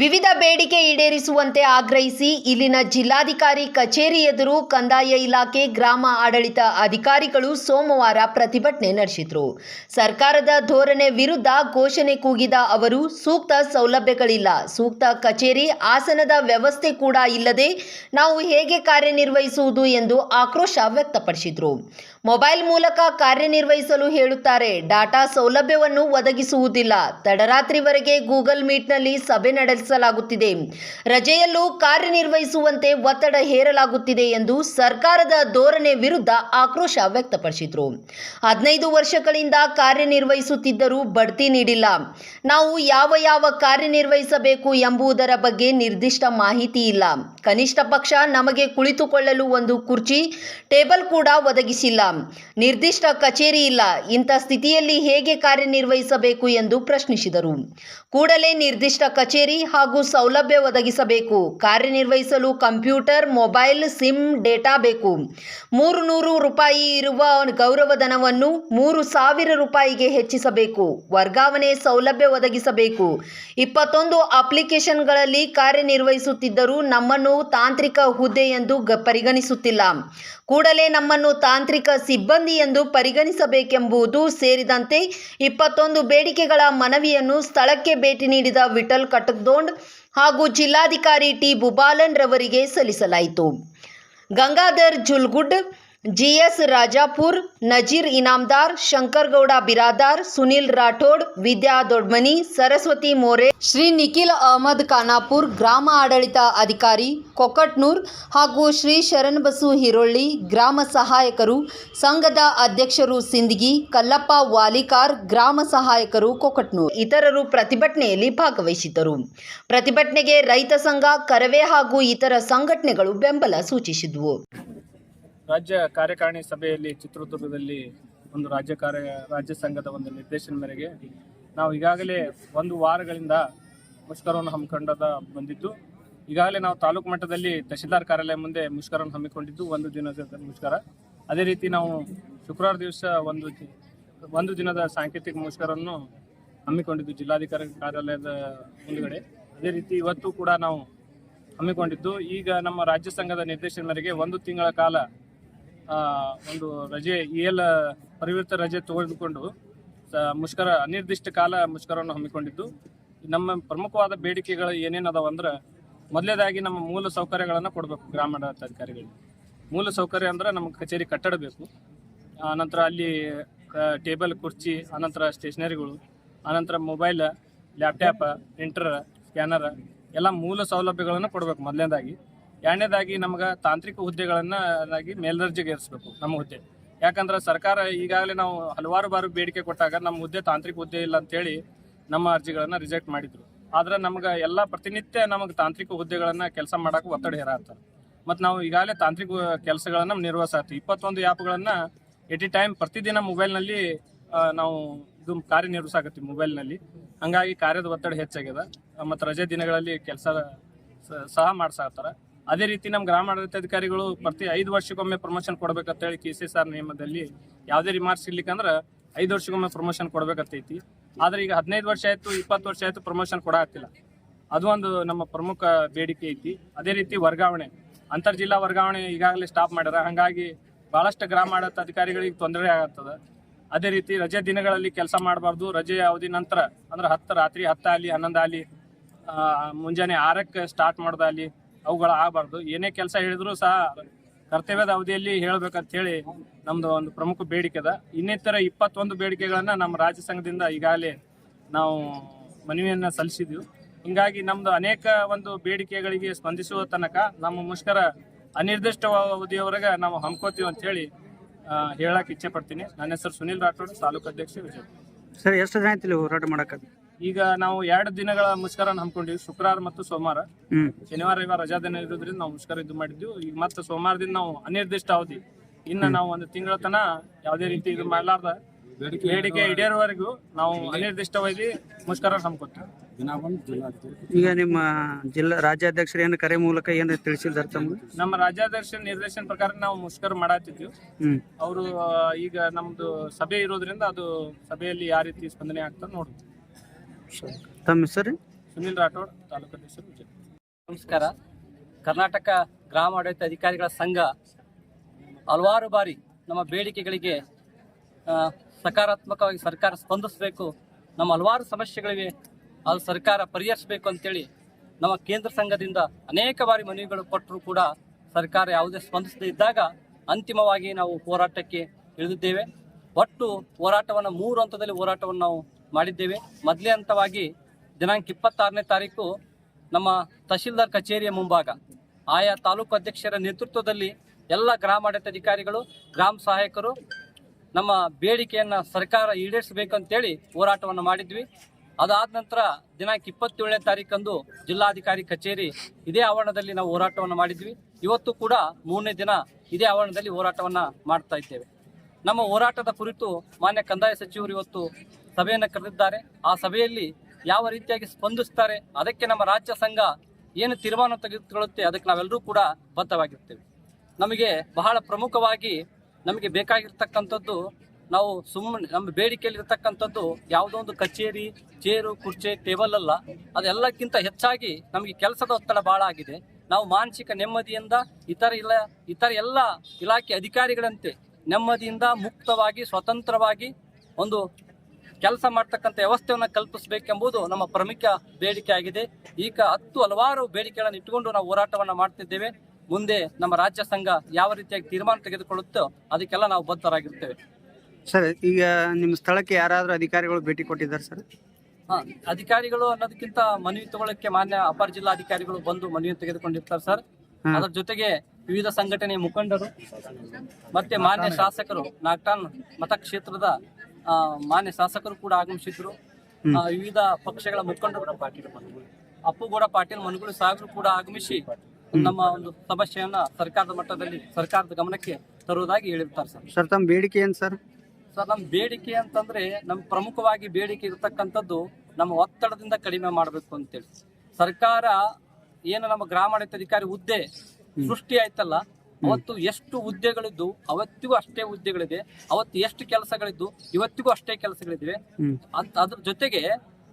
ವಿವಿಧ ಬೇಡಿಕೆ ಈಡೇರಿಸುವಂತೆ ಆಗ್ರಹಿಸಿ ಇಲ್ಲಿನ ಜಿಲ್ಲಾಧಿಕಾರಿ ಕಚೇರಿ ಎದುರು ಕಂದಾಯ ಇಲಾಖೆ ಗ್ರಾಮ ಆಡಳಿತ ಅಧಿಕಾರಿಗಳು ಸೋಮವಾರ ಪ್ರತಿಭಟನೆ ನಡೆಸಿದರು. ಸರ್ಕಾರದ ಧೋರಣೆ ವಿರುದ್ಧ ಘೋಷಣೆ ಕೂಗಿದ ಅವರು, ಸೂಕ್ತ ಸೌಲಭ್ಯಗಳಿಲ್ಲ. ಸೂಕ್ತ ಕಚೇರಿ, ಆಸನದ ವ್ಯವಸ್ಥೆ ಕೂಡ ಇಲ್ಲದೆ ನಾವು ಹೇಗೆ ಕಾರ್ಯನಿರ್ವಹಿಸುವುದು ಎಂದು ಆಕ್ರೋಶ ವ್ಯಕ್ತಪಡಿಸಿದರು. ಮೊಬೈಲ್ ಮೂಲಕ ಕಾರ್ಯನಿರ್ವಹಿಸಲು ಹೇಳುತ್ತಾರೆ. ಡಾಟಾ ಸೌಲಭ್ಯವನ್ನು ಒದಗಿಸುವುದಿಲ್ಲ. ತಡರಾತ್ರಿವರೆಗೆ ಗೂಗಲ್ ಮೀಟ್ನಲ್ಲಿ ಸಭೆ ನಡೆಸಲಾಗುತ್ತಿದೆ. ರಜೆಯಲ್ಲೂ ಕಾರ್ಯನಿರ್ವಹಿಸುವಂತೆ ಒತ್ತಡ ಹೇರಲಾಗುತ್ತಿದೆ ಎಂದು ಸರ್ಕಾರದ ಧೋರಣೆ ವಿರುದ್ಧ ಆಕ್ರೋಶ ವ್ಯಕ್ತಪಡಿಸಿದರು. ಹದಿನೈದು ವರ್ಷಗಳಿಂದ ಕಾರ್ಯನಿರ್ವಹಿಸುತ್ತಿದ್ದರೂ ಬಡ್ತಿ ನೀಡಿಲ್ಲ. ನಾವು ಯಾವ ಯಾವ ಕಾರ್ಯನಿರ್ವಹಿಸಬೇಕು ಎಂಬುದರ ಬಗ್ಗೆ ನಿರ್ದಿಷ್ಟ ಮಾಹಿತಿ ಇಲ್ಲ. ಕನಿಷ್ಠ ಪಕ್ಷ ನಮಗೆ ಕುಳಿತುಕೊಳ್ಳಲು ಒಂದು ಕುರ್ಚಿ, ಟೇಬಲ್ ಕೂಡ ಒದಗಿಸಿಲ್ಲ. ನಿರ್ದಿಷ್ಟ ಕಚೇರಿ ಇಲ್ಲ. ಇಂಥ ಸ್ಥಿತಿಯಲ್ಲಿ ಹೇಗೆ ಕಾರ್ಯನಿರ್ವಹಿಸಬೇಕು ಎಂದು ಪ್ರಶ್ನಿಸಿದರು. ಕೂಡಲೇ ನಿರ್ದಿಷ್ಟ ಕಚೇರಿ ಹಾಗೂ ಸೌಲಭ್ಯ ಒದಗಿಸಬೇಕು. ಕಾರ್ಯನಿರ್ವಹಿಸಲು ಕಂಪ್ಯೂಟರ್, ಮೊಬೈಲ್, ಸಿಮ್, ಡೇಟಾ ಬೇಕು. ಮೂರು ನೂರು ರೂಪಾಯಿ ಇರುವ ಗೌರವಧನವನ್ನು ಮೂರು ಸಾವಿರ ರೂಪಾಯಿಗೆ ಹೆಚ್ಚಿಸಬೇಕು. ವರ್ಗಾವಣೆ ಸೌಲಭ್ಯ ಒದಗಿಸಬೇಕು. ಇಪ್ಪತ್ತೊಂದು ಅಪ್ಲಿಕೇಶನ್ಗಳಲ್ಲಿ ಕಾರ್ಯನಿರ್ವಹಿಸುತ್ತಿದ್ದರೂ ನಮ್ಮನ್ನು ತಾಂತ್ರಿಕ ಹುದ್ದೆ ಎಂದು ಪರಿಗಣಿಸುತ್ತಿಲ್ಲ. ಕೂಡಲೇ ನಮ್ಮನ್ನು ತಾಂತ್ರಿಕ ಸಿಬ್ಬಂದಿ ಎಂದು ಪರಿಗಣಿಸಬೇಕೆಂಬುದು ಸೇರಿದಂತೆ ಇಪ್ಪತ್ತೊಂದು ಬೇಡಿಕೆಗಳ ಮನವಿಯನ್ನು ಸ್ಥಳಕ್ಕೆ ಭೇಟಿ ನೀಡಿದ ವಿಠಲ್ ಕಟಕ್ದೋಂಡ್ ಹಾಗೂ ಜಿಲ್ಲಾಧಿಕಾರಿ ಟಿ ಬುಬಾಲನ್ ರವರಿಗೆ ಸಲ್ಲಿಸಲಾಯಿತು. ಗಂಗಾಧರ್ ಜುಲ್ಗುಡ್ ಜಿಎಸ್ ರಾಜಾಪುರ್, ನಜೀರ್ ಇನಾಮ್ದಾರ್, ಶಂಕರಗೌಡ ಬಿರಾದಾರ್, ಸುನಿಲ್ ರಾಠೋಡ್, ವಿದ್ಯಾ ದೊಡ್ಮನಿ, ಸರಸ್ವತಿ ಮೋರೆ, ಶ್ರೀ ನಿಖಿಲ್ ಅಹಮದ್ ಖಾನಾಪುರ್, ಗ್ರಾಮ ಆಡಳಿತ ಅಧಿಕಾರಿ ಕೊಕಟ್ನೂರ್ ಹಾಗೂ ಶ್ರೀ ಶರಣಬಸು ಹಿರೊಳ್ಳಿ ಗ್ರಾಮ ಸಹಾಯಕರು, ಸಂಘದ ಅಧ್ಯಕ್ಷರು ಸಿಂದಗಿ, ಕಲ್ಲಪ್ಪ ವಾಲಿಕಾರ್, ಗ್ರಾಮ ಸಹಾಯಕರು ಕೊಕಟ್ನೂರ್. ಇತರರು ಪ್ರತಿಭಟನೆಯಲ್ಲಿ ಭಾಗವಹಿಸಿದ್ದರು. ಪ್ರತಿಭಟನೆಗೆ ರೈತ ಸಂಘ, ಕರವೇ ಹಾಗೂ ಇತರ ಸಂಘಟನೆಗಳು ಬೆಂಬಲ ಸೂಚಿಸಿದ್ವು. ರಾಜ್ಯ ಕಾರ್ಯಕಾರಿಣಿ ಸಭೆಯಲ್ಲಿ ಚಿತ್ರದುರ್ಗದಲ್ಲಿ ಒಂದು ರಾಜ್ಯ ಕಾರ್ಯ, ರಾಜ್ಯ ಸಂಘದ ಒಂದು ನಿರ್ದೇಶನ ಮೇರೆಗೆ ನಾವು ಈಗಾಗಲೇ ಒಂದು ವಾರಗಳಿಂದ ಮುಷ್ಕರವನ್ನು ಹಮ್ಮಿಕೊಂಡದ ಬಂದಿದ್ದು, ಈಗಾಗಲೇ ನಾವು ತಾಲೂಕು ಮಟ್ಟದಲ್ಲಿ ತಹಶೀಲ್ದಾರ್ ಕಾರ್ಯಾಲಯ ಮುಂದೆ ಮುಷ್ಕರವನ್ನು ಹಮ್ಮಿಕೊಂಡಿದ್ದು, ಒಂದು ದಿನದ ಮುಷ್ಕರ. ಅದೇ ರೀತಿ ನಾವು ಶುಕ್ರವಾರ ದಿವಸ ಒಂದು ಒಂದು ದಿನದ ಸಾಂಕೇತಿಕ ಮುಷ್ಕರವನ್ನು ಹಮ್ಮಿಕೊಂಡಿದ್ದು ಜಿಲ್ಲಾಧಿಕಾರಿ ಕಾರ್ಯಾಲಯದ ಮುಂದುಗಡೆ. ಅದೇ ರೀತಿ ಇವತ್ತು ಕೂಡ ನಾವು ಹಮ್ಮಿಕೊಂಡಿದ್ದು, ಈಗ ನಮ್ಮ ರಾಜ್ಯ ಸಂಘದ ನಿರ್ದೇಶನ ಮೇರೆಗೆ ಒಂದು ತಿಂಗಳ ಕಾಲ ಒಂದು ರಜೆ, ಈ ಎಲ್ಲ ಪರಿವೃತ್ತ ರಜೆ ತೆಗೆದುಕೊಂಡು ಮುಷ್ಕರ, ಅನಿರ್ದಿಷ್ಟ ಕಾಲ ಮುಷ್ಕರವನ್ನು ಹಮ್ಮಿಕೊಂಡಿದ್ದು. ನಮ್ಮ ಪ್ರಮುಖವಾದ ಬೇಡಿಕೆಗಳು ಏನೇನು ಅದಾವ ಅಂದ್ರೆ, ಮೊದಲೇದಾಗಿ ನಮ್ಮ ಮೂಲ ಸೌಕರ್ಯಗಳನ್ನು ಕೊಡಬೇಕು ಗ್ರಾಮೀಣ ಅಧಿಕಾರಿಗಳಿಗೆ ಮೂಲ ಸೌಕರ್ಯ ಅಂದ್ರೆ ನಮ್ಮ ಕಚೇರಿ ಕಟ್ಟಡ ಬೇಕು ಆನಂತರ ಅಲ್ಲಿ ಟೇಬಲ್, ಕುರ್ಚಿ ಆನಂತರ ಸ್ಟೇಷನರಿಗಳು ಆನಂತರ ಮೊಬೈಲ್, ಲ್ಯಾಪ್ಟಾಪ್ ಪ್ರಿಂಟರ್ ಸ್ಕ್ಯಾನರ್ ಎಲ್ಲ ಮೂಲ ಸೌಲಭ್ಯಗಳನ್ನು ಕೊಡಬೇಕು ಮೊದಲನೇದಾಗಿ ಎರಡನೇದಾಗಿ ನಮ್ಗೆ ತಾಂತ್ರಿಕ ಹುದ್ದೆಗಳನ್ನಾಗಿ ಮೇಲ್ದರ್ಜೆಗೇರಿಸಬೇಕು ನಮ್ಮ ಹುದ್ದೆ. ಯಾಕಂದ್ರೆ ಸರ್ಕಾರ ಈಗಾಗಲೇ ನಾವು ಹಲವಾರು ಬಾರಿ ಬೇಡಿಕೆ ಕೊಟ್ಟಾಗ ನಮ್ಮ ಹುದ್ದೆ ತಾಂತ್ರಿಕ ಹುದ್ದೆ ಇಲ್ಲ ಅಂತೇಳಿ ನಮ್ಮ ಅರ್ಜಿಗಳನ್ನು ರಿಜೆಕ್ಟ್ ಮಾಡಿದ್ರು. ಆದ್ರೆ ನಮ್ಗೆ ಎಲ್ಲ ಪ್ರತಿನಿತ್ಯ ನಮಗೆ ತಾಂತ್ರಿಕ ಹುದ್ದೆಗಳನ್ನು ಕೆಲಸ ಮಾಡೋಕೆ ಒತ್ತಡ ಹೇರಾಗ್ತಾರೆ ಮತ್ತು ನಾವು ಈಗಾಗಲೇ ತಾಂತ್ರಿಕ ಕೆಲಸಗಳನ್ನು ನಿರ್ವಹಿಸ್ತೀವಿ ಇಪ್ಪತ್ತೊಂದು ಆ್ಯಪ್ಗಳನ್ನು ಎಟ್ ಎ ಟೈಮ್ ಪ್ರತಿದಿನ ಮೊಬೈಲ್ನಲ್ಲಿ ನಾವು ಇದು ಕಾರ್ಯನಿರ್ವಹಿಸಾಕತ್ತೀವಿ ಮೊಬೈಲ್ನಲ್ಲಿ. ಹಂಗಾಗಿ ಕಾರ್ಯದ ಒತ್ತಡ ಹೆಚ್ಚಾಗ್ಯದ. ಮತ್ತು ರಜೆ ದಿನಗಳಲ್ಲಿ ಕೆಲಸ ಸಹ ಮಾಡ್ಸಾಕತ್ತಾರ. ಅದೇ ರೀತಿ ನಮ್ಮ ಗ್ರಾಮ ಗ್ರಾಮಾಡಳಿತಾಧಿಕಾರಿಗಳು ಪ್ರತಿ ಐದು ವರ್ಷಕ್ಕೊಮ್ಮೆ ಪ್ರಮೋಷನ್ ಕೊಡ್ಬೇಕಂತೇಳಿ ಕೆ ಸಿ ಎಸ್ ಆರ್ ನಿಯಮದಲ್ಲಿ ಯಾವುದೇ ರಿಮಾರ್ಕ್ಸ್ ಇರ್ಲಿಕ್ಕಂದ್ರೆ ಐದು ವರ್ಷಕ್ಕೊಮ್ಮೆ ಪ್ರಮೋಷನ್ ಕೊಡ್ಬೇಕತ್ತೈತಿ. ಆದ್ರೆ ಈಗ ಹದಿನೈದು ವರ್ಷ ಆಯ್ತು, ಇಪ್ಪತ್ತು ವರ್ಷ ಆಯ್ತು ಪ್ರಮೋಷನ್ ಕೊಡಾತಿಲ್ಲ ಅದು ಒಂದು ನಮ್ಮ ಪ್ರಮುಖ ಬೇಡಿಕೆ ಐತಿ. ಅದೇ ರೀತಿ ವರ್ಗಾವಣೆ. ಅಂತರ್ ಜಿಲ್ಲಾ ವರ್ಗಾವಣೆ ಈಗಾಗಲೇ ಸ್ಟಾಪ್ ಮಾಡ್ಯಾರ. ಹಂಗಾಗಿ ಭಾಳಷ್ಟು ಗ್ರಾಮ ಆಡಳಿತ ಅಧಿಕಾರಿಗಳಿಗೆ ತೊಂದರೆ ಆಗತ್ತದ ಅದೇ ರೀತಿ ರಜೆ ದಿನಗಳಲ್ಲಿ ಕೆಲಸ ಮಾಡಬಾರ್ದು. ರಜೆ ಅವಧಿ ನಂತರ ಅಂದ್ರೆ ಹತ್ತು ರಾತ್ರಿ ಹತ್ತು ಆಗಲಿ ಹನ್ನೊಂದು ಆಗಲಿ ಮುಂಜಾನೆ ಆರಕ್ಕೆ ಸ್ಟಾರ್ಟ್ ಮಾಡೋದಾಗಲಿ ಅವುಗಳು ಆಗಬಾರ್ದು. ಏನೇ ಕೆಲಸ ಹೇಳಿದ್ರು ಸಹ ಕರ್ತವ್ಯದ ಅವಧಿಯಲ್ಲಿ ಹೇಳ್ಬೇಕಂತ ಹೇಳಿ ನಮ್ದು ಒಂದು ಪ್ರಮುಖ ಬೇಡಿಕೆ ಅದ. ಇನ್ನಿತರ ಇಪ್ಪತ್ತೊಂದು ಬೇಡಿಕೆಗಳನ್ನ ನಮ್ಮ ರಾಜ್ಯ ಸಂಘದಿಂದ ಈಗಾಗಲೇ ನಾವು ಮನವಿಯನ್ನ ಸಲ್ಲಿಸಿದ್ವಿ. ಹಿಂಗಾಗಿ ನಮ್ದು ಅನೇಕ ಒಂದು ಬೇಡಿಕೆಗಳಿಗೆ ಸ್ಪಂದಿಸುವ ತನಕ ನಮ್ಮ ಮುಷ್ಕರ ಅನಿರ್ದಿಷ್ಟ ಅವಧಿಯವರೆಗೆ ನಾವು ಹಮ್ಕೋತೀವಿ ಅಂತ ಹೇಳಿ ಹೇಳಕ್ ಇಚ್ಛೆ ಪಡ್ತೀನಿ. ನನ್ನ ಹೆಸರು ಸುನಿಲ್ ರಾಠೋಡ್, ತಾಲೂಕು ಅಧ್ಯಕ್ಷ ವಿಜಯ್ ಸರ್, ಎಷ್ಟು ಜನ ಹೋರಾಟ ಮಾಡಕ್ಕೆ ಈಗ ನಾವು ಎರಡು ದಿನಗಳ ಮುಷ್ಕರ ಹಮ್ಮಿಕೊಂಡಿವಿ. ಶುಕ್ರವಾರ ಮತ್ತು ಸೋಮವಾರ. ಹ್ಮ್. ಶನಿವಾರ ರವಿವಾರ ರಜಾ ದಿನ ಇರೋದ್ರಿಂದ ನಾವು ಮುಷ್ಕರ ಇದು ಮಾಡಿದ್ವಿ. ಈಗ ಮತ್ತೆ ಸೋಮವಾರದಿಂದ ನಾವು ಅನಿರ್ದಿಷ್ಟ ಅವಧಿ. ಇನ್ನ ನಾವು ಒಂದು ತಿಂಗಳ ತನ ಯಾವುದೇ ರೀತಿ ಇದು ಮಾಡಲಾರ್ದ ಬೇಡಿಕೆ ಈಡೇರುವವರೆಗೂ ನಾವು ಅನಿರ್ದಿಷ್ಟವಾಗಿ ಅವಧಿ ಮುಷ್ಕರ ಹಮ್ಮಿಕೊತೀವಿ ಈಗ ನಿಮ್ಮ ಜಿಲ್ಲಾ ರಾಜ್ಯಾಧ್ಯಕ್ಷರ ಏನು ಕರೆ ಮೂಲಕ ಏನು ತಿಳಿಸಿದ್ದಾರೆ ನಮ್ಮ ರಾಜ್ಯಾಧ್ಯಕ್ಷ ನಿರ್ದೇಶನ ಪ್ರಕಾರ ನಾವು ಮುಷ್ಕರ ಮಾಡತ್ತಿದ್ವಿ ಹ್ಮ್. ಅವರು ಈಗ ನಮ್ದು ಸಭೆ ಇರೋದ್ರಿಂದ ಅದು ಸಭೆಯಲ್ಲಿ ಯಾವ ರೀತಿ ಸ್ಪಂದನೆ ಆಗ್ತದೆ ನೋಡ್ತೀವಿ ತಮ್ಮ ಹೆಸರು? ಸುನಿಲ್ ರಾಠೋಡ್ ತಾಲೂಕು ಅಧ್ಯಕ್ಷರು ನಮಸ್ಕಾರ. ಕರ್ನಾಟಕ ಗ್ರಾಮ ಆಡಳಿತ ಅಧಿಕಾರಿಗಳ ಸಂಘ ಹಲವಾರು ಬಾರಿ ನಮ್ಮ ಬೇಡಿಕೆಗಳಿಗೆ ಸಕಾರಾತ್ಮಕವಾಗಿ ಸರ್ಕಾರ ಸ್ಪಂದಿಸಬೇಕು ನಮ್ಮ ಹಲವಾರು ಸಮಸ್ಯೆಗಳಿವೆ ಅದು ಸರ್ಕಾರ ಪರಿಹರಿಸಬೇಕು ಅಂತೇಳಿ ನಮ್ಮ ಕೇಂದ್ರ ಸಂಘದಿಂದ ಅನೇಕ ಬಾರಿ ಮನವಿಗಳು ಕೊಟ್ಟರೂ ಕೂಡ ಸರ್ಕಾರ ಯಾವುದೇ ಸ್ಪಂದಿಸದೇ ಇದ್ದಾಗ ಅಂತಿಮವಾಗಿ ನಾವು ಹೋರಾಟಕ್ಕೆ ಇಳಿದಿದ್ದೇವೆ. ಒಟ್ಟು ಹೋರಾಟವನ್ನು ಮೂರು ಹಂತದಲ್ಲಿ ಹೋರಾಟವನ್ನು ನಾವು ಮಾಡಿದ್ದೇವೆ. ಮೊದಲೇ ಹಂತವಾಗಿ ದಿನಾಂಕ ಇಪ್ಪತ್ತಾರನೇ ತಾರೀಕು ನಮ್ಮ ತಹಶೀಲ್ದಾರ್ ಕಚೇರಿಯ ಮುಂಭಾಗ. ಆಯಾ ತಾಲೂಕು ಅಧ್ಯಕ್ಷರ ನೇತೃತ್ವದಲ್ಲಿ ಎಲ್ಲ ಗ್ರಾಮಾಡಳಿತ ಅಧಿಕಾರಿಗಳು, ಗ್ರಾಮ ಸಹಾಯಕರು ನಮ್ಮ ಬೇಡಿಕೆಯನ್ನು ಸರ್ಕಾರ ಈಡೇರಿಸಬೇಕಂತೇಳಿ ಹೋರಾಟವನ್ನು ಮಾಡಿದ್ವಿ. ಅದಾದ ನಂತರ ದಿನಾಂಕ ಇಪ್ಪತ್ತೇಳನೇ ತಾರೀಕಂದು ಜಿಲ್ಲಾಧಿಕಾರಿ ಕಚೇರಿ ಇದೇ ಆವರಣದಲ್ಲಿ ನಾವು ಹೋರಾಟವನ್ನು ಮಾಡಿದ್ವಿ. ಇವತ್ತು ಕೂಡ ಮೂರನೇ ದಿನ ಇದೇ ಆವರಣದಲ್ಲಿ ಹೋರಾಟವನ್ನು ಮಾಡ್ತಾ ಇದ್ದೇವೆ. ನಮ್ಮ ಹೋರಾಟದ ಕುರಿತು ಮಾನ್ಯ ಕಂದಾಯ ಸಚಿವರು ಇವತ್ತು ಸಭೆಯನ್ನು ಕರೆದಿದ್ದಾರೆ. ಆ ಸಭೆಯಲ್ಲಿ ಯಾವ ರೀತಿಯಾಗಿ ಸ್ಪಂದಿಸ್ತಾರೆ, ಅದಕ್ಕೆ ನಮ್ಮ ರಾಜ್ಯ ಸಂಘ ಏನು ತೀರ್ಮಾನ ತೆಗೆದುಕೊಳ್ಳುತ್ತೆ, ಅದಕ್ಕೆ ನಾವೆಲ್ಲರೂ ಕೂಡ ಬದ್ಧವಾಗಿರ್ತೇವೆ. ನಮಗೆ ಬಹಳ ಪ್ರಮುಖವಾಗಿ ನಮಗೆ ಬೇಕಾಗಿರ್ತಕ್ಕಂಥದ್ದು, ನಾವು ಸುಮ್ಮನೆ ನಮ್ಮ ಬೇಡಿಕೆಯಲ್ಲಿ ಇರತಕ್ಕಂಥದ್ದು ಯಾವುದೋ ಒಂದು ಕಚೇರಿ, ಚೇರು, ಕುರ್ಚಿ, ಟೇಬಲ್ ಅಲ್ಲ, ಅದೆಲ್ಲಕ್ಕಿಂತ ಹೆಚ್ಚಾಗಿ ನಮಗೆ ಕೆಲಸದ ಒತ್ತಡ ಭಾಳ ಆಗಿದೆ. ನಾವು ಮಾನಸಿಕ ನೆಮ್ಮದಿಯಿಂದ ಇತರ ಇಲ್ಲ, ಇತರ ಎಲ್ಲ ಇಲಾಖೆ ಅಧಿಕಾರಿಗಳಂತೆ ನೆಮ್ಮದಿಯಿಂದ ಮುಕ್ತವಾಗಿ, ಸ್ವತಂತ್ರವಾಗಿ ಒಂದು ಕೆಲಸ ಮಾಡ್ತಕ್ಕಂಥ ವ್ಯವಸ್ಥೆಯನ್ನು ಕಲ್ಪಿಸಬೇಕೆಂಬುದು ನಮ್ಮ ಪ್ರಮುಖ ಬೇಡಿಕೆ ಆಗಿದೆ. ಈಗ ಹತ್ತು ಹಲವಾರು ಬೇಡಿಕೆಗಳನ್ನು ಇಟ್ಟುಕೊಂಡು ನಾವು ಹೋರಾಟವನ್ನು ಮಾಡ್ತಿದ್ದೇವೆ. ಮುಂದೆ ನಮ್ಮ ರಾಜ್ಯ ಸಂಘ ಯಾವ ರೀತಿಯಾಗಿ ತೀರ್ಮಾನ ತೆಗೆದುಕೊಳ್ಳುತ್ತೋ ಅದಕ್ಕೆಲ್ಲ ನಾವು ಬದ್ಧರಾಗಿರ್ತೇವೆ. ಸರ್ ಈಗ ನಿಮ್ಮ ಸ್ಥಳಕ್ಕೆ ಯಾರಾದರೂ ಅಧಿಕಾರಿಗಳು ಭೇಟಿ ಕೊಟ್ಟಿದ್ದಾರೆ ಸರ್? ಹಾ, ಅಧಿಕಾರಿಗಳು ಅನ್ನೋದಕ್ಕಿಂತ ಮನವಿ ತಗೊಳ್ಳಕ್ಕೆ ಮಾನ್ಯ ಅಪರ ಜಿಲ್ಲಾಧಿಕಾರಿಗಳು ಬಂದು ಮನವಿ ತೆಗೆದುಕೊಂಡಿರ್ತಾರೆ ಸರ್. ಅದರ ಜೊತೆಗೆ ವಿವಿಧ ಸಂಘಟನೆ ಮುಖಂಡರು ಮತ್ತೆ ಮಾನ್ಯ ಶಾಸಕರು ನಾಗ್ಟಾನ್ ಮತಕ್ಷೇತ್ರದ ಮಾನ್ಯ ಶಾಸಕರು ಕೂಡ ಆಗಮಿಸಿದ್ರು. ವಿವಿಧ ಪಕ್ಷಗಳ ಮುಖಂಡರು ಅಪ್ಪುಗೌಡ ಪಾಟೀಲ್ ಮನಗುಳಿ ಸಾಹೇಬರು ಕೂಡ ಆಗಮಿಸಿ ನಮ್ಮ ಒಂದು ಸಮಸ್ಯೆಯನ್ನ ಸರ್ಕಾರದ ಮಟ್ಟದಲ್ಲಿ ಸರ್ಕಾರದ ಗಮನಕ್ಕೆ ತರುವುದಾಗಿ ಹೇಳಿರ್ತಾರೆ ಸರ್. ಸರ್ ತಮ್ಮ ಬೇಡಿಕೆ ಏನು ಸರ್? ಸರ್ ನಮ್ಮ ಬೇಡಿಕೆ ಅಂತಂದ್ರೆ ನಮ್ಮ ಪ್ರಮುಖವಾಗಿ ಬೇಡಿಕೆ ಇರತಕ್ಕಂಥದ್ದು ನಮ್ಮ ಒತ್ತಡದಿಂದ ಕಡಿಮೆ ಮಾಡಬೇಕು ಅಂತೇಳಿ. ಸರ್ಕಾರ ಏನು ನಮ್ಮ ಗ್ರಾಮಾಡಳಿತ ಅಧಿಕಾರಿ ಹುದ್ದೆ ಸೃಷ್ಟಿ ಆಯ್ತಲ್ಲ ಅವತ್ತು ಎಷ್ಟು ಹುದ್ದೆಗಳಿದ್ದು ಅವತ್ತಿಗೂ ಅಷ್ಟೇ ಹುದ್ದೆಗಳಿದೆ ಅವತ್ತು ಎಷ್ಟು ಕೆಲಸಗಳಿದ್ದು ಇವತ್ತಿಗೂ ಅಷ್ಟೇ ಕೆಲಸಗಳಿದ್ವಿ. ಅಂತ ಅದ್ರ ಜೊತೆಗೆ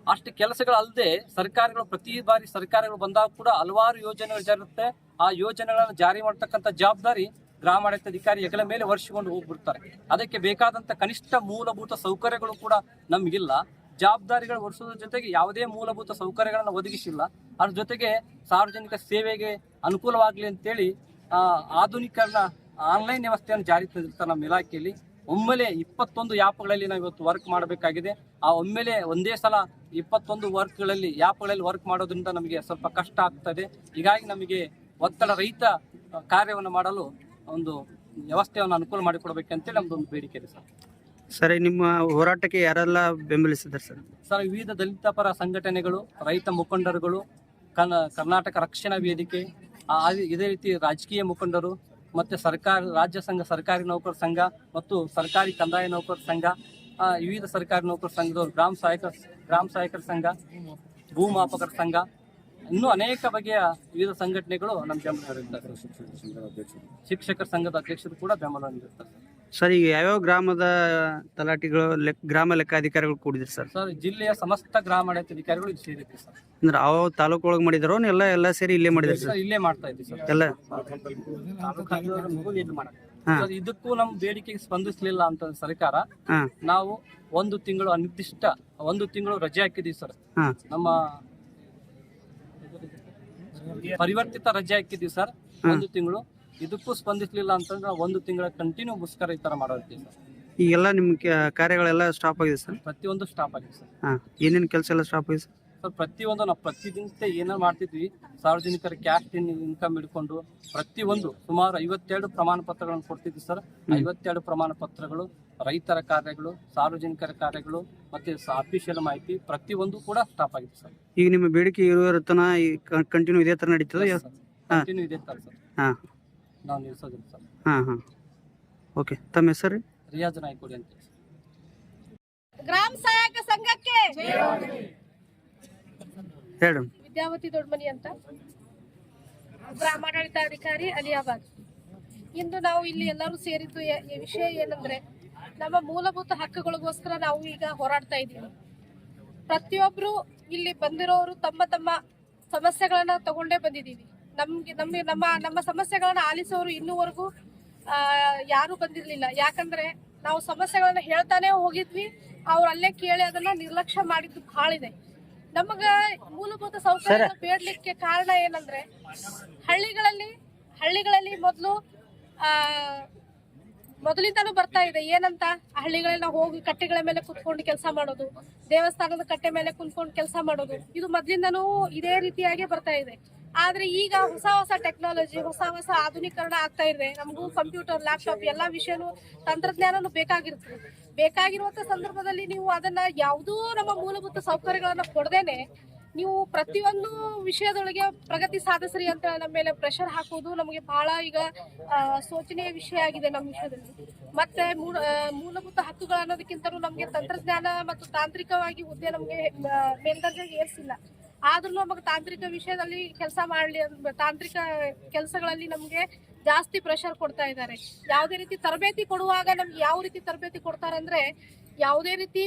ಅಷ್ಟು ಕೆಲಸಗಳಲ್ಲದೆ ಸರ್ಕಾರಗಳು ಪ್ರತಿ ಬಾರಿ ಸರ್ಕಾರಗಳು ಬಂದಾಗ ಕೂಡ ಹಲವಾರು ಯೋಜನೆಗಳು ಜಾರಿರುತ್ತೆ. ಆ ಯೋಜನೆಗಳನ್ನು ಜಾರಿ ಮಾಡ್ತಕ್ಕಂಥ ಜವಾಬ್ದಾರಿ ಗ್ರಾಮಾಡಳಿತ ಅಧಿಕಾರಿ ಹೆಗಲ ಮೇಲೆ ವರ್ಷಿಕೊಂಡು ಹೋಗ್ಬಿಡ್ತಾರೆ. ಅದಕ್ಕೆ ಬೇಕಾದಂತ ಕನಿಷ್ಠ ಮೂಲಭೂತ ಸೌಕರ್ಯಗಳು ಕೂಡ ನಮಗಿಲ್ಲ. ಜವಾಬ್ದಾರಿಗಳು ಹೊರಿಸೋದ್ರ ಜೊತೆಗೆ ಯಾವುದೇ ಮೂಲಭೂತ ಸೌಕರ್ಯಗಳನ್ನು ಒದಗಿಸಿಲ್ಲ. ಅದ್ರ ಜೊತೆಗೆ ಸಾರ್ವಜನಿಕ ಸೇವೆಗೆ ಅನುಕೂಲವಾಗಲಿ ಅಂತೇಳಿ ಆಧುನೀಕರಣ ಆನ್ಲೈನ್ ವ್ಯವಸ್ಥೆಯನ್ನು ಜಾರಿ ತಂದಿರ್ತಾರೆ ನಮ್ಮ ಇಲಾಖೆಯಲ್ಲಿ ಒಮ್ಮೆಲೆ ಇಪ್ಪತ್ತೊಂದು ಆ್ಯಪ್ಗಳಲ್ಲಿ ನಾವು ಇವತ್ತು ವರ್ಕ್ ಮಾಡಬೇಕಾಗಿದೆ. ಆ ಒಮ್ಮೆಲೆ ಒಂದೇ ಸಲ ಇಪ್ಪತ್ತೊಂದು ವರ್ಕ್ಗಳಲ್ಲಿ ಆ್ಯಪ್ಗಳಲ್ಲಿ ವರ್ಕ್ ಮಾಡೋದ್ರಿಂದ ನಮಗೆ ಸ್ವಲ್ಪ ಕಷ್ಟ ಆಗ್ತದೆ. ಹೀಗಾಗಿ ನಮಗೆ ಒತ್ತಡ ರಹಿತ ಕಾರ್ಯವನ್ನು ಮಾಡಲು ಒಂದು ವ್ಯವಸ್ಥೆಯನ್ನು ಅನುಕೂಲ ಮಾಡಿಕೊಡ್ಬೇಕಂತೇಳಿ ನಮ್ದು ಒಂದು ಬೇಡಿಕೆ ಇದೆ ಸರ್. ಸರಿ ನಿಮ್ಮ ಹೋರಾಟಕ್ಕೆ ಯಾರೆಲ್ಲ ಬೆಂಬಲಿಸಿದ್ದಾರೆ ಸರ್? ಸರ್ ವಿವಿಧ ದಲಿತ ಪರ ಸಂಘಟನೆಗಳು ರೈತ ಮುಖಂಡರುಗಳು ಕರ್ನಾಟಕ ರಕ್ಷಣಾ ವೇದಿಕೆ ಇದೇ ರೀತಿ ರಾಜಕೀಯ ಮುಖಂಡರು ಮತ್ತು ಸರ್ಕಾರ, ರಾಜ್ಯ ಸಂಘ, ಸರ್ಕಾರಿ ನೌಕರ ಸಂಘ ಮತ್ತು ಸರ್ಕಾರಿ ಕಂದಾಯ ನೌಕರ ಸಂಘ ವಿವಿಧ ಸರ್ಕಾರಿ ನೌಕರ ಸಂಘದವರು, ಗ್ರಾಮ ಸಹಾಯಕ, ಗ್ರಾಮ ಸಹಾಯಕರ ಸಂಘ, ಭೂಮಾಪಕರ ಸಂಘ, ಇನ್ನೂ ಅನೇಕ ಬಗೆಯ ವಿವಿಧ ಸಂಘಟನೆಗಳು ನಮ್ಮ ಬೆಂಬಲ ಶಿಕ್ಷಕರ ಸಂಘದ ಅಧ್ಯಕ್ಷರು ಕೂಡ ಬೆಂಬಲ ನೀಡಿರ್ತಾರೆ ಸರ್ ಈಗ ಯಾವ್ಯಾವ ಗ್ರಾಮದ ತಲಾಟಿಗಳು ಲೆಕ್ ಗ್ರಾಮ ಲೆಕ್ಕಾಧಿಕಾರಿಗಳು ಕೂಡಿದ್ರು ಸರ್ ಸರ್ ಜಿಲ್ಲೆಯ ಸಮಸ್ತ ಗ್ರಾಮ ಅಧಿಕಾರಿಗಳು ಸೇರಿದೆ ಸರ್ ಅಂದ್ರೆ ಅವ ತಾಲೂಕು ಒಳಗೆ ಮಾಡಿದಾರೋ ಎಲ್ಲ ಎಲ್ಲ ಸೇರಿ ಇಲ್ಲೇ ಮಾಡಿದ್ರು ಸರ್ ಸರ್ ಇಲ್ಲೇ ಮಾಡ್ತಾ ಇದ್ದೀವಿ ಸರ್ ಎಲ್ಲ? ಹಾ. ಸರ್, ಇದಕ್ಕೂ ನಮ್ಮ ಬೇಡಿಕೆಗೆ ಸ್ಪಂದಿಸಲಿಲ್ಲ ಅಂತ ಸರ್ಕಾರ. ಹಾ. ನಾವು ಒಂದು ತಿಂಗಳು ಅನಿರ್ದಿಷ್ಟ ಒಂದು ತಿಂಗಳು ರಜೆ ಹಾಕಿದೀವಿ ಸರ್ ಹಾ. ನಮ್ಮ ಪರಿವರ್ತಿತ ರಜೆ ಹಾಕಿದೀವಿ ಸರ್ ಒಂದು ತಿಂಗಳು ಇದಕ್ಕೂ ಸ್ಪಂದಿಸಲಿಲ್ಲ ಅಂತಂದ್ರೆ ನಾವು ಒಂದು ತಿಂಗಳ ಕಂಟಿನ್ಯೂ ಮುಸ್ಕರ ಈ ತರ ಮಾಡೋದಿಲ್ಲ ಸರ್. ಈಗೆಲ್ಲ ನಿಮ್ ಕ- ಕಾರ್ಯಗಳೆಲ್ಲ ಸ್ಟಾಪ್ ಆಗಿದೆ ಸರ್? ಪ್ರತಿಯೊಂದು ಸ್ಟಾಪ್ ಆಗಿದೆ ಸರ್. ಹಾ ಏನೇನು ಕೆಲಸ ಎಲ್ಲ ಸ್ಟಾಪ್ ಆಗಿದೆ ಸರ್? ಸರ್ ಪ್ರತಿಯೊಂದು ನಾವು ಪ್ರತಿದಿನ ಏನೇನು ಮಾಡ್ತಿದ್ವಿ. ಸಾರ್ವಜನಿಕರ ಕ್ಯಾಶ್ ಇನ್ಕಮ್ ಹಿಡ್ಕೊಂಡು ಪ್ರತಿಯೊಂದು ಸುಮಾರು ಐವತ್ತೆರಡು ಪ್ರಮಾಣ ಪತ್ರಗಳನ್ನು ಕೊಡ್ತಿದ್ವಿ ಸರ್. ಐವತ್ತೆರಡು ಪ್ರಮಾಣ ಪತ್ರಗಳು ರೈತರ ಕಾರ್ಯಗಳು ಸಾರ್ವಜನಿಕರ ಕಾರ್ಯಗಳು ಮತ್ತೆ ಅಫಿಷಿಯಲ್ ಮಾಹಿತಿ ಪ್ರತಿಯೊಂದು ಕೂಡ ಸ್ಟಾಪ್ ಆಗಿದೆ ಸರ್. ಈಗ ನಿಮ್ಮ ಬೇಡಿಕೆ ಇರುವ ತನ ಕಂಟಿನ್ಯೂ ಇದೇ ತರ ನಡೀತದೆ? ಕಂಟಿನ್ಯೂ ಇದೇ ತರ ಸರ್. ಹಾ. ನಾವು ನಿಲ್ಸೋದಿಲ್ಲ ಸರ್. ಹಾ ಹಾ. ಓಕೆ ತಮ್ಮ ಹೆಸರು? ರಿಯಾಜ್ ನಾಯ್ಕೋಡಿ ಅಂತ. ಗ್ರಾಮ ಸಹಾಯಕ ಸಂಘಕ್ಕೆ ಹೇಳು. ವಿದ್ಯಾವತಿ ದೊಡ್ಡಮನಿ ಅಂತ. ಗ್ರಾಮಾಡಳಿತಾಧಿಕಾರಿ ಅಲಿಯಾಬಾದ್. ಇಂದು ನಾವು ಇಲ್ಲಿ ಎಲ್ಲರೂ ಸೇರಿದ್ದು ಈ ವಿಷಯ ಏನಂದ್ರೆ ನಮ್ಮ ಮೂಲಭೂತ ಹಕ್ಕುಗಳಿಗೋಸ್ಕರ ನಾವು ಈಗ ಹೋರಾಡ್ತಾ ಇದ್ದೀವಿ. ಪ್ರತಿಯೊಬ್ರು ಇಲ್ಲಿ ಬಂದಿರೋರು ತಮ್ಮ ತಮ್ಮ ಸಮಸ್ಯೆಗಳನ್ನ ತಗೊಂಡೇ ಬಂದಿದೀವಿ ನಮ್ಗೆ ನಮ್ಗೆ ನಮ್ಮ ನಮ್ಮ ಸಮಸ್ಯೆಗಳನ್ನ ಆಲಿಸೋರು ಇನ್ನೂವರೆಗೂ ಆ, ಯಾರು ಬಂದಿರ್ಲಿಲ್ಲ. ಯಾಕಂದ್ರೆ ನಾವು ಸಮಸ್ಯೆಗಳನ್ನ ಹೇಳ್ತಾನೆ ಹೋಗಿದ್ವಿ ಅವ್ರು ಅಲ್ಲೇ ಕೇಳಿ ಅದನ್ನ ನಿರ್ಲಕ್ಷ್ಯ ಮಾಡಿದ್ದು ಬಹಳ ಇದೆ ನಮಗ ಮೂಲಭೂತ ಸೌಕರ್ಯ ಬೇಡಲಿಕ್ಕೆ ಕಾರಣ ಏನಂದ್ರೆ ಹಳ್ಳಿಗಳಲ್ಲಿ ಹಳ್ಳಿಗಳಲ್ಲಿ ಮೊದಲು ಆ ಮೊದಲಿಂದಾನು ಬರ್ತಾ ಇದೆ. ಏನಂತ? ಹಳ್ಳಿಗಳೆಲ್ಲ ಹೋಗಿ ಕಟ್ಟೆಗಳ ಮೇಲೆ ಕುತ್ಕೊಂಡು ಕೆಲಸ ಮಾಡೋದು ದೇವಸ್ಥಾನದ ಕಟ್ಟೆ ಮೇಲೆ ಕುತ್ಕೊಂಡು ಕೆಲಸ ಮಾಡೋದು. ಇದು ಮೊದಲಿಂದನೂ ಇದೇ ರೀತಿಯಾಗಿ ಬರ್ತಾ ಇದೆ. ಆದ್ರೆ ಈಗ ಹೊಸ ಹೊಸ ಟೆಕ್ನಾಲಜಿ ಹೊಸ ಹೊಸ ಆಧುನೀಕರಣ ಆಗ್ತಾ ಇದೆ. ನಮಗೂ ಕಂಪ್ಯೂಟರ್ ಲ್ಯಾಪ್ಟಾಪ್ ಎಲ್ಲಾ ವಿಷಯನೂ ತಂತ್ರಜ್ಞಾನನು ಬೇಕಾಗಿರುತ್ತೆ. ಬೇಕಾಗಿರುವಂತ ಸಂದರ್ಭದಲ್ಲಿ ನೀವು ಅದನ್ನ ಯಾವುದೋ ನಮ್ಮ ಮೂಲಭೂತ ಸೌಕರ್ಯಗಳನ್ನ ಕೊಡದೇನೆ ನೀವು ಪ್ರತಿಯೊಂದು ವಿಷಯದೊಳಗೆ ಪ್ರಗತಿ ಸಾಧಿಸ್ರಿ ಅಂತ ನಮ್ಮ ಮೇಲೆ ಪ್ರೆಷರ್ ಹಾಕೋದು ನಮಗೆ ಬಹಳ ಈಗ ಸೋಚನೆಯ ವಿಷಯ ಆಗಿದೆ ನಮ್ಮ ವಿಷಯದಲ್ಲಿ. ಮತ್ತೆ ಮೂಲಭೂತ ಹಕ್ಕುಗಳು ಅನ್ನೋದಕ್ಕಿಂತಲೂ ನಮಗೆ ತಂತ್ರಜ್ಞಾನ ಮತ್ತು ತಾಂತ್ರಿಕವಾಗಿ ಹುದ್ದೆ ನಮಗೆ ಮೇಲ್ದರ್ಜೆಗೆ ಏರಿಸಿಲ್ಲ. ಆದ್ರೂ ನಮಗೆ ತಾಂತ್ರಿಕ ವಿಷಯದಲ್ಲಿ ಕೆಲಸ ಮಾಡಲಿ ತಾಂತ್ರಿಕ ಕೆಲಸಗಳಲ್ಲಿ ನಮಗೆ ಜಾಸ್ತಿ ಪ್ರೆಷರ್ ಕೊಡ್ತಾ ಇದ್ದಾರೆ ಯಾವುದೇ ರೀತಿ ತರಬೇತಿ ಕೊಡುವಾಗ ನಮ್ಗೆ ಯಾವ ರೀತಿ ತರಬೇತಿ ಕೊಡ್ತಾರೆ ಅಂದ್ರೆ ಯಾವುದೇ ರೀತಿ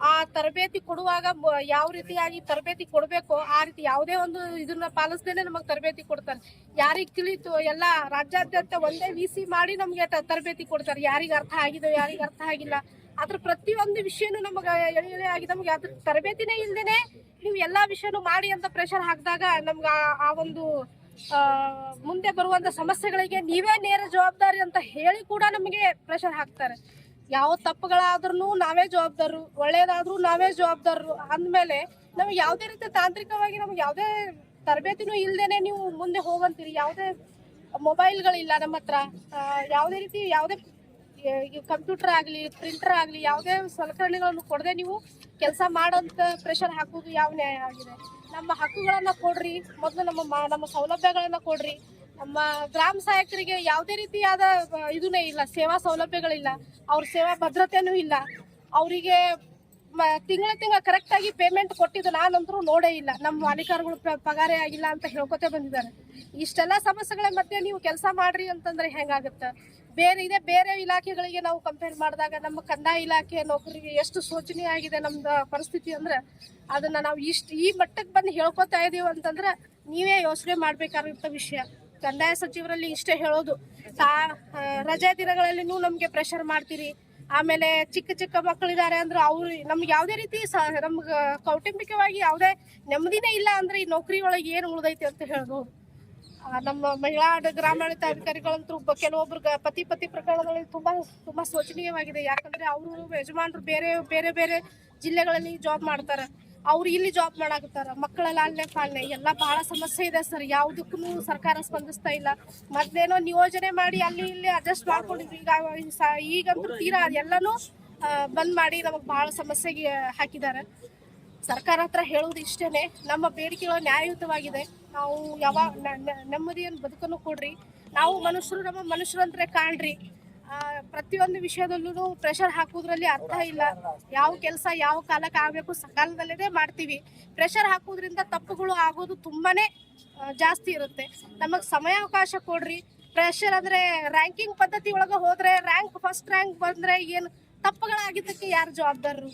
ಆ ತರಬೇತಿ ಕೊಡುವಾಗ ಯಾವ ರೀತಿಯಾಗಿ ತರಬೇತಿ ಕೊಡಬೇಕು ಆ ರೀತಿ ಯಾವುದೇ ಒಂದು ಇದನ್ನ ಪಾಲಿಸ್ದೇನೆ ನಮಗೆ ತರಬೇತಿ ಕೊಡ್ತಾರೆ. ಯಾರಿಗೆ ತಿಳಿತು ಎಲ್ಲ ರಾಜ್ಯಾದ್ಯಂತ ಒಂದೇ ವಿ ಸಿ ಮಾಡಿ ನಮ್ಗೆ ತರಬೇತಿ ಕೊಡ್ತಾರೆ. ಯಾರಿಗ ಅರ್ಥ ಆಗಿದೆ ಯಾರಿಗ ಅರ್ಥ ಆಗಿಲ್ಲ. ಅದ್ರ ಪ್ರತಿಯೊಂದು ವಿಷಯನೂ ನಮಗೆ ಎಳೆ ಎಳೆ ಆಗಿ ನಮ್ಗೆ ಅದ್ರ ತರಬೇತಿನೇ ಇಲ್ದೇನೆ ನೀವು ಎಲ್ಲಾ ವಿಷಯನೂ ಮಾಡಿ ಅಂತ ಪ್ರೆಷರ್ ಹಾಕಿದಾಗ ನಮ್ಗೆ ಆ- ಒಂದು ಮುಂದೆ ಬರುವಂತ ಸಮಸ್ಯೆಗಳಿಗೆ ನೀವೇ ನೇರ ಜವಾಬ್ದಾರಿ ಅಂತ ಹೇಳಿ ಕೂಡ ನಮಗೆ ಪ್ರೆಷರ್ ಹಾಕ್ತಾರೆ. ಯಾವ ತಪ್ಪುಗಳಾದ್ರೂ ನಾವೇ ಜವಾಬ್ದಾರರು ಒಳ್ಳೇದಾದ್ರೂ ನಾವೇ ಜವಾಬ್ದಾರರು ಅಂದಮೇಲೆ ನಮ್ಗೆ ಯಾವುದೇ ರೀತಿ ತಾಂತ್ರಿಕವಾಗಿ ನಮ್ಗೆ ಯಾವುದೇ ತರಬೇತಿನೂ ಇಲ್ದೇನೆ ನೀವು ಮುಂದೆ ಹೋಗಂತೀರಿ. ಯಾವುದೇ ಮೊಬೈಲ್ಗಳಿಲ್ಲ ನಮ್ಮ ಹತ್ರ ಯಾವುದೇ ರೀತಿ ಯಾವುದೇ ಕಂಪ್ಯೂಟರ್ ಆಗಲಿ ಪ್ರಿಂಟರ್ ಆಗಲಿ, ಯಾವುದೇ ಸಲಕರಣೆಗಳನ್ನು ಕೊಡದೆ ನೀವು ಕೆಲಸ ಮಾಡೋಂಥ ಪ್ರೆಷರ್ ಹಾಕೋದು ಯಾವ ನ್ಯಾಯ ಆಗಿದೆ? ನಮ್ಮ ಹಕ್ಕುಗಳನ್ನ ಕೊಡ್ರಿ, ಮೊದಲು ನಮ್ಮ ನಮ್ಮ ಸೌಲಭ್ಯಗಳನ್ನ ಕೊಡ್ರಿ. ನಮ್ಮ ಗ್ರಾಮ ಸಹಾಯಕರಿಗೆ ಯಾವುದೇ ರೀತಿಯಾದ ಇದನ್ನೇ ಇಲ್ಲ, ಸೇವಾ ಸೌಲಭ್ಯಗಳಿಲ್ಲ, ಅವ್ರ ಸೇವಾ ಭದ್ರತೆನೂ ಇಲ್ಲ. ಅವರಿಗೆ ತಿಂಗಳ ತಿಂಗಳ ಕರೆಕ್ಟಾಗಿ ಪೇಮೆಂಟ್ ಕೊಟ್ಟಿದ್ದು ನಾನಂತರೂ ನೋಡೇ ಇಲ್ಲ. ನಮ್ಮ ಅಧಿಕಾರಿಗಳು ಪಗಾರೇ ಆಗಿಲ್ಲ ಅಂತ ಹೇಳ್ಕೊತೇ ಬಂದಿದ್ದಾರೆ. ಇಷ್ಟೆಲ್ಲ ಸಮಸ್ಯೆಗಳ ಮಧ್ಯೆ ನೀವು ಕೆಲಸ ಮಾಡ್ರಿ ಅಂತಂದ್ರೆ ಹೆಂಗಾಗತ್ತ? ಬೇರೆ ಇದೆ ಬೇರೆ ಇಲಾಖೆಗಳಿಗೆ ನಾವು ಕಂಪೇರ್ ಮಾಡಿದಾಗ ನಮ್ಮ ಕಂದಾಯ ಇಲಾಖೆ ನೌಕರಿಗೆ ಎಷ್ಟು ಶೋಚನೀಯ ಆಗಿದೆ ನಮ್ದು ಪರಿಸ್ಥಿತಿ ಅಂದ್ರೆ ಅದನ್ನ ನಾವು ಇಷ್ಟು ಈ ಮಟ್ಟಕ್ಕೆ ಬಂದು ಹೇಳ್ಕೊತಾ ಇದೀವಿ ಅಂತಂದ್ರೆ ನೀವೇ ಯೋಚನೆ ಮಾಡ್ಬೇಕಾದಂಥ ವಿಷಯ. ಕಂದಾಯ ಸಚಿವರಲ್ಲಿ ಇಷ್ಟೇ ಹೇಳೋದು. ಆ, ರಜೆ ದಿನಗಳಲ್ಲಿನೂ ನಮ್ಗೆ ಪ್ರೆಷರ್ ಮಾಡ್ತೀರಿ. ಆಮೇಲೆ ಚಿಕ್ಕ ಚಿಕ್ಕ ಮಕ್ಕಳಿದ್ದಾರೆ ಅಂದ್ರೆ ಅವ್ರು ನಮ್ಗೆ ಯಾವುದೇ ರೀತಿ ಸ ನಮ್ಗೆ ಕೌಟುಂಬಿಕವಾಗಿ ಯಾವುದೇ ನೆಮ್ಮದಿನೇ ಇಲ್ಲ ಅಂದ್ರೆ ಈ ನೌಕರಿ ಒಳಗೆ ಏನು ಉಳ್ದೈತಿ ಅಂತ ಹೇಳ್ಬೋದು ನಮ್ಮ ಮಹಿಳಾ ಗ್ರಾಮಾಡಳಿತ ಅಧಿಕಾರಿಗಳಂತೂ ಕೆಲವೊಬ್ರು ಪತಿ ಪತಿ ಪ್ರಕರಣಗಳಲ್ಲಿ ತುಂಬಾ ತುಂಬಾ ಶೋಚನೀಯವಾಗಿದೆ ಯಾಕಂದ್ರೆ ಅವರು ಯಜಮಾನರು ಬೇರೆ ಬೇರೆ ಬೇರೆ ಜಿಲ್ಲೆಗಳಲ್ಲಿ ಜಾಬ್ ಮಾಡ್ತಾರೆ. ಅವ್ರು ಇಲ್ಲಿ ಜಾಬ್ ಮಾಡಾಕತ್ತಾರ. ಮಕ್ಕಳ ಲಾಲನೆ ಪಾಲನೆ. ಎಲ್ಲ ಬಹಳ ಸಮಸ್ಯೆ ಇದೆ ಸರ್. ಯಾವ್ದಕ್ಕೂ ಸರ್ಕಾರ ಸ್ಪಂದಿಸ್ತಾ ಇಲ್ಲ. ಮೊದ್ಲೇನೋ ನಿಯೋಜನೆ ಮಾಡಿ ಅಲ್ಲಿ ಇಲ್ಲಿ ಅಡ್ಜಸ್ಟ್ ಮಾಡ್ಕೊಂಡಿದ್ವಿ. ಈಗ ಈಗಂತೂ ತೀರಾ ಎಲ್ಲಾನು ಬಂದ್ ಮಾಡಿ ನಮಗ್ ಬಹಳ ಸಮಸ್ಯೆಗೆ ಹಾಕಿದ್ದಾರೆ ಸರ್ಕಾರ ಹತ್ರ ಹೇಳೋದು ಇಷ್ಟೇ ನಮ್ಮ ಬೇಡಿಕೆಗಳು ನ್ಯಾಯಯುತವಾಗಿದೆ. ನಾವು ಯಾವಾಗ ನೆಮ್ಮದಿಯನ್ನು ಬದುಕನ್ನು ಕೊಡ್ರಿ. ನಾವು ಮನುಷ್ಯರು, ನಮ್ಮ ಮನುಷ್ಯರಂದ್ರೆ ಕಾಣ್ರಿ. ಪ್ರತಿಯೊಂದು ವಿಷಯದಲ್ಲೂ ಪ್ರೆಷರ್ ಹಾಕೋದ್ರಲ್ಲಿ ಅರ್ಥ ಇಲ್ಲ. ಯಾವ ಕೆಲಸ ಯಾವ ಕಾಲಕ್ಕೆ ಆಗಬೇಕು ಸಕಾಲದಲ್ಲೇ ಮಾಡ್ತೀವಿ. ಪ್ರೆಷರ್ ಹಾಕೋದ್ರಿಂದ ತಪ್ಪುಗಳು ಆಗೋದು ತುಂಬಾನೇ ಜಾಸ್ತಿ ಇರುತ್ತೆ. ನಮಗೆ ಸಮಯಾವಕಾಶ ಕೊಡ್ರಿ. ಪ್ರೆಷರ್ ಅಂದ್ರೆ ರ್ಯಾಂಕಿಂಗ್ ಪದ್ಧತಿ ಒಳಗೆ ಹೋದ್ರೆ ರ್ಯಾಂಕ್ ಫಸ್ಟ್ ರ್ಯಾಂಕ್ ಬಂದ್ರೆ ಏನು ತಪ್ಪುಗಳಾಗಿದ್ದಕ್ಕೆ ಯಾರು ಜವಾಬ್ದಾರರು?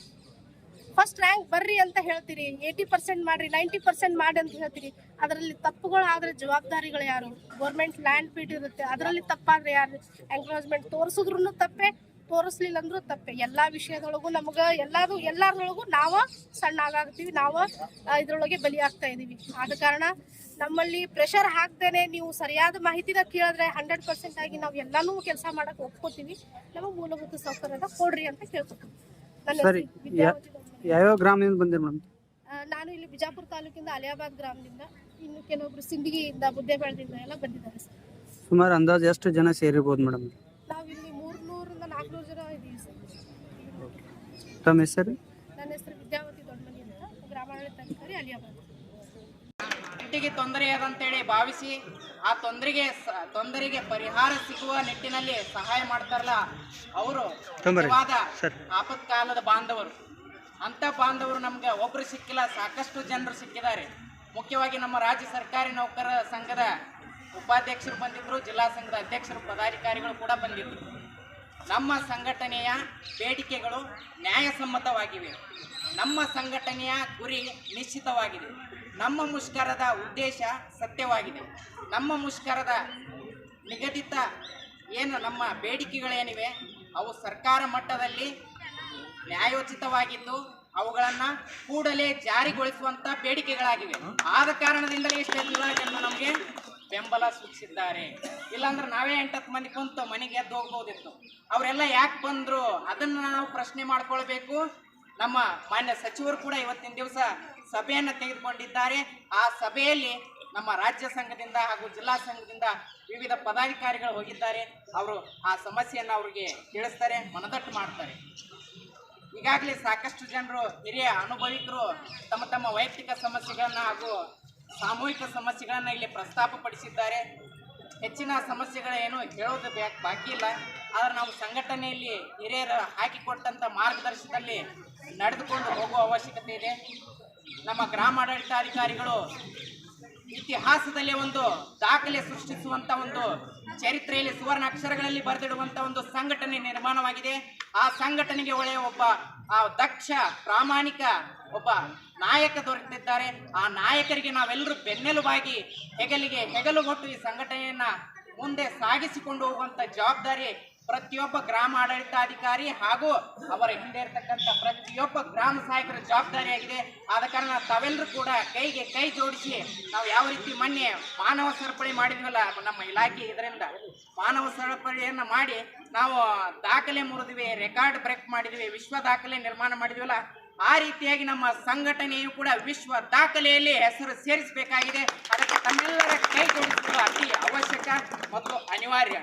ಫಸ್ಟ್ ರ್ಯಾಂಕ್ ಬರ್ರಿ ಅಂತ ಹೇಳ್ತೀರಿ. ಏಯ್ಟಿ ಪರ್ಸೆಂಟ್ ಮಾಡ್ರಿ ನೈಂಟಿ ಪರ್ಸೆಂಟ್ ಮಾಡಿ ಅಂತ ಹೇಳ್ತೀರಿ. ಅದರಲ್ಲಿ ತಪ್ಪುಗಳಾದ್ರೆ ಜವಾಬ್ದಾರಿಗಳು ಯಾರು? ಗೌರ್ಮೆಂಟ್ ಲ್ಯಾಂಡ್ ಫೀಟ್ ಇರುತ್ತೆ. ಅದರಲ್ಲಿ ತಪ್ಪಾದ್ರೆ ಯಾರು? ಎಂಕ್ರೋಚ್ಮೆಂಟ್ ತೋರಿಸಿದ್ರು ತಪ್ಪೆ ತೋರಿಸ್ಲಿಲ್ಲ ಅಂದ್ರೂ ತಪ್ಪೆ. ಎಲ್ಲಾ ವಿಷಯದೊಳಗೂ ನಮ್ಗೆ ಎಲ್ಲಾರು ಎಲ್ಲಾರೊಳಗೂ ನಾವ ಸಣ್ಣ ಆಗಾಗ್ತೀವಿ. ನಾವ ಇದ್ರೊಳಗೆ ಬಲಿ ಆಗ್ತಾ ಇದೀವಿ. ಆದ ಕಾರಣ ನಮ್ಮಲ್ಲಿ ಪ್ರೆಷರ್ ಹಾಕ್ದೇನೆ ನೀವು ಸರಿಯಾದ ಮಾಹಿತಿನ ಕೇಳಿದ್ರೆ ಹಂಡ್ರೆಡ್ ಪರ್ಸೆಂಟ್ ಆಗಿ ನಾವು ಎಲ್ಲಾನು ಕೆಲಸ ಮಾಡಕ್ ಒಪ್ಕೋತೀವಿ. ನಮಗೆ ಮೂಲಭೂತ ಸೌಕರ್ಯನ ಕೊಡ್ರಿ ಅಂತ ಕೇಳ್ಕೊತೀವಿ. ಯಾವ್ಯಾವ ಗ್ರಾಮದಿಂದ ಬಂದಿರಿ ಮೇಡಮ್? ನಾನು ಇಲ್ಲಿ ಬಿಜಾಪುರ ತಾಲೂಕಿಂದ ಅಲಿಯಾಬಾದ್ ಗ್ರಾಮದಿಂದ ಇನ್ನು ಕೆಲವೊಬ್ರು ಸಿಂದಗಿಯಿಂದ ಬುದ್ದೇಬಾಳದಿಂದ ಎಲ್ಲ ಬಂದಿದ್ದಾರೆ ಸರ್. ಸುಮಾರು ಅಂದಾಜು ಎಷ್ಟು ಜನ ಸೇರಿರ್ಬೋದು ಮೇಡಮ್? ನಾವು ಇಲ್ಲಿ ಮೂರ್ನೂರಿಂದ ನಾಲ್ಕುನೂರು ಜನ ಇದ್ದೀವಿ ಸರ್. ತಮ್ಮ ಹೆಸರು? ನನ್ನ ಹೆಸರು ವಿದ್ಯಾವತಿ ದೊಡ್ಡಮನಿ ಅಂತ ಗ್ರಾಮಾಡಳಿತಾಧಿಕಾರಿ ಅಲಿಯಾಬಾದ್. ಇಂಟಿಗೆ ತೊಂದರೆಯಾದಂತೇಳಿ ಭಾವಿಸಿ ಆ ತೊಂದರೆಗೆ ತೊಂದರೆಗೆ ಪರಿಹಾರ ಸಿಗುವ ನಿಟ್ಟಿನಲ್ಲಿ ಸಹಾಯ ಮಾಡ್ತಾರಲ್ಲ ಅವರು. ಆಪತ್ಕಾಲದ ಬಾಂಧವರು. ಅಂತ ಬಾಂಧವರು ನಮ್ಗೆ ಒಬ್ಬರು ಸಿಕ್ಕಿಲ್ಲ, ಸಾಕಷ್ಟು ಜನರು ಸಿಕ್ಕಿದ್ದಾರೆ. ಮುಖ್ಯವಾಗಿ ನಮ್ಮ ರಾಜ್ಯ ಸರ್ಕಾರಿ ನೌಕರರ ಸಂಘದ ಉಪಾಧ್ಯಕ್ಷರು ಬಂದಿದ್ದರು ಜಿಲ್ಲಾ ಸಂಘದ ಅಧ್ಯಕ್ಷರು, ಪದಾಧಿಕಾರಿಗಳು ಕೂಡ ಬಂದಿದ್ದರು ನಮ್ಮ ಸಂಘಟನೆಯ ಬೇಡಿಕೆಗಳು ನ್ಯಾಯಸಮ್ಮತವಾಗಿವೆ. ನಮ್ಮ ಸಂಘಟನೆಯ ಗುರಿ ನಿಶ್ಚಿತವಾಗಿದೆ. ನಮ್ಮ ಮುಷ್ಕರದ ಉದ್ದೇಶ ಸತ್ಯವಾಗಿದೆ. ನಮ್ಮ ಮುಷ್ಕರದ ನಿಗದಿತ ಏನು ನಮ್ಮ ಬೇಡಿಕೆಗಳೇನಿವೆ, ಅವು ಸರ್ಕಾರ ಮಟ್ಟದಲ್ಲಿ ನ್ಯಾಯೋಚಿತವಾಗಿದ್ದು ಅವುಗಳನ್ನ ಕೂಡಲೇ ಜಾರಿಗೊಳಿಸುವಂತ ಬೇಡಿಕೆಗಳಾಗಿವೆ. ಆದ ಕಾರಣದಿಂದಲೇ ಇಷ್ಟೆಲ್ಲ ಜನ ನಮಗೆ ಬೆಂಬಲ ಸೂಚಿಸಿದ್ದಾರೆ. ಇಲ್ಲಾಂದ್ರೆ ನಾವೇ ಎಂಟತ್ತು ಮಂದಿ ಕುಂತು ಮನೆಗೆ ಎದ್ದು ಹೋಗ್ಬೋದಿತ್ತು. ಅವರೆಲ್ಲ ಯಾಕೆ ಬಂದ್ರು? ಅದನ್ನ ನಾವು ಪ್ರಶ್ನೆ ಮಾಡ್ಕೊಳ್ಬೇಕು. ನಮ್ಮ ಮಾನ್ಯ ಸಚಿವರು ಕೂಡ ಇವತ್ತಿನ ದಿವಸ ಸಭೆಯನ್ನು ತೆಗೆದುಕೊಂಡಿದ್ದಾರೆ. ಆ ಸಭೆಯಲ್ಲಿ ನಮ್ಮ ರಾಜ್ಯ ಸಂಘದಿಂದ ಹಾಗೂ ಜಿಲ್ಲಾ ಸಂಘದಿಂದ ವಿವಿಧ ಪದಾಧಿಕಾರಿಗಳು ಹೋಗಿದ್ದಾರೆ. ಅವರು ಆ ಸಮಸ್ಯೆಯನ್ನು ಅವ್ರಿಗೆ ತಿಳಿಸ್ತಾರೆ, ಮನದಟ್ಟು ಮಾಡ್ತಾರೆ. ಈಗಾಗಲೇ ಸಾಕಷ್ಟು ಜನರು, ಹಿರಿಯ ಅನುಭವಿಕರು, ತಮ್ಮ ತಮ್ಮ ವೈಯಕ್ತಿಕ ಸಮಸ್ಯೆಗಳನ್ನು ಹಾಗೂ ಸಾಮೂಹಿಕ ಸಮಸ್ಯೆಗಳನ್ನು ಇಲ್ಲಿ ಪ್ರಸ್ತಾಪಪಡಿಸಿದ್ದಾರೆ. ಹೆಚ್ಚಿನ ಸಮಸ್ಯೆಗಳೇನು ಹೇಳೋದು ಬಾಕಿ ಇಲ್ಲ. ಆದರೆ ನಾವು ಸಂಘಟನೆಯಲ್ಲಿ ಹಿರಿಯರು ಹಾಕಿಕೊಟ್ಟಂಥ ಮಾರ್ಗದರ್ಶನದಲ್ಲಿ ನಡೆದುಕೊಂಡು ಹೋಗುವ ಅವಶ್ಯಕತೆ ಇದೆ. ನಮ್ಮ ಗ್ರಾಮಾಡಳಿತಾಧಿಕಾರಿಗಳು ಇತಿಹಾಸದಲ್ಲಿ ಒಂದು ದಾಖಲೆ ಸೃಷ್ಟಿಸುವಂತ ಒಂದು ಚರಿತ್ರೆಯಲ್ಲಿ ಸುವರ್ಣ ಅಕ್ಷರಗಳಲ್ಲಿ ಬರೆದಿಡುವಂತ ಒಂದು ಸಂಘಟನೆ ನಿರ್ಮಾಣವಾಗಿದೆ. ಆ ಸಂಘಟನೆಗೆ ಒಳ್ಳೆಯ ಒಬ್ಬ, ಆ ದಕ್ಷ, ಪ್ರಾಮಾಣಿಕ ಒಬ್ಬ ನಾಯಕ ದೊರೆತಿದ್ದಾರೆ. ಆ ನಾಯಕರಿಗೆ ನಾವೆಲ್ಲರೂ ಬೆನ್ನೆಲುಬಾಗಿ ಹೆಗಲಿಗೆ ಹೆಗಲು ಕೊಟ್ಟು ಈ ಸಂಘಟನೆಯನ್ನ ಮುಂದೆ ಸಾಗಿಸಿಕೊಂಡು ಹೋಗುವಂತ ಜವಾಬ್ದಾರಿ ಪ್ರತಿಯೊಬ್ಬ ಗ್ರಾಮ ಆಡಳಿತಾಧಿಕಾರಿ ಹಾಗೂ ಅವರ ಹಿಂದೆ ಇರತಕ್ಕಂಥ ಪ್ರತಿಯೊಬ್ಬ ಗ್ರಾಮ ಸಹಾಯಕರ ಜವಾಬ್ದಾರಿಯಾಗಿದೆ. ಆದ ಕಾರಣ ತಾವೆಲ್ಲರೂ ಕೂಡ ಕೈಗೆ ಕೈ ಜೋಡಿಸಿ ನಾವು ಯಾವ ರೀತಿ ಮೊನ್ನೆ ಮಾನವ ಸರಪಳಿ ಮಾಡಿದ್ವಲ್ಲ, ನಮ್ಮ ಇಲಾಖೆ ಇದರಿಂದ ಮಾನವ ಸರಪಳಿಯನ್ನು ಮಾಡಿ ನಾವು ದಾಖಲೆ ಮುರಿದ್ವಿ, ರೆಕಾರ್ಡ್ ಬ್ರೇಕ್ ಮಾಡಿದ್ವಿ, ವಿಶ್ವ ದಾಖಲೆ ನಿರ್ಮಾಣ ಮಾಡಿದ್ವಲ್ಲ, ಆ ರೀತಿಯಾಗಿ ನಮ್ಮ ಸಂಘಟನೆಯು ಕೂಡ ವಿಶ್ವ ದಾಖಲೆಯಲ್ಲಿ ಹೆಸರು ಸೇರಿಸಬೇಕಾಗಿದೆ. ಅದಕ್ಕೆ ತಮ್ಮೆಲ್ಲರ ಕೈ ಜೋಡಿಸುವುದು ಅತಿ ಅವಶ್ಯಕ ಮತ್ತು ಅನಿವಾರ್ಯ.